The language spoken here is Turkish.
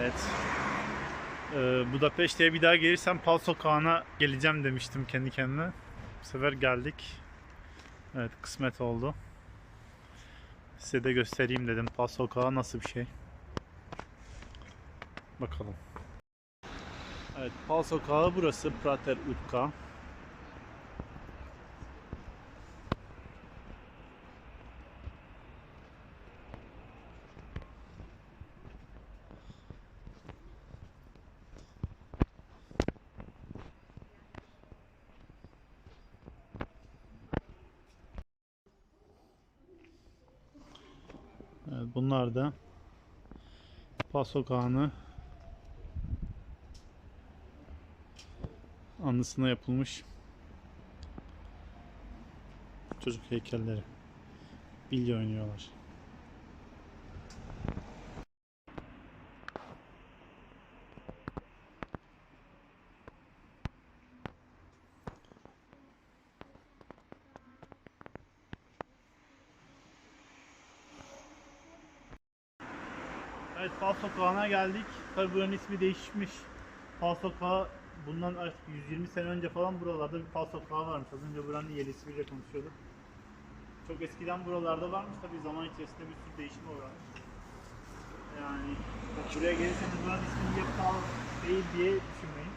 Evet. Ee, Budapeşte'ye bir daha gelirsem Pal Sokağı'na geleceğim demiştim kendi kendime. Bu sefer geldik. Evet kısmet oldu. Size de göstereyim dedim. Pal Sokağı nasıl bir şey. Bakalım. Evet Pal Sokağı burası Prater Utka. Bunlar da Pal Sokağı'nı anısına yapılmış çocuk heykelleri. Bilye oynuyorlar. Evet Fal Sokağı'na geldik. Tabii buranın ismi değişmiş. Fal Sokağı bundan artık 120 sene önce falan buralarda bir Fal Sokağı varmış. Az önce buranın yerlisiyle konuşuyorduk. Çok eskiden buralarda varmış tabii zaman içerisinde bir sürü değişim uğramış. Yani bak buraya gelirseniz buranın ismini Yapal değil diye düşünmeyin.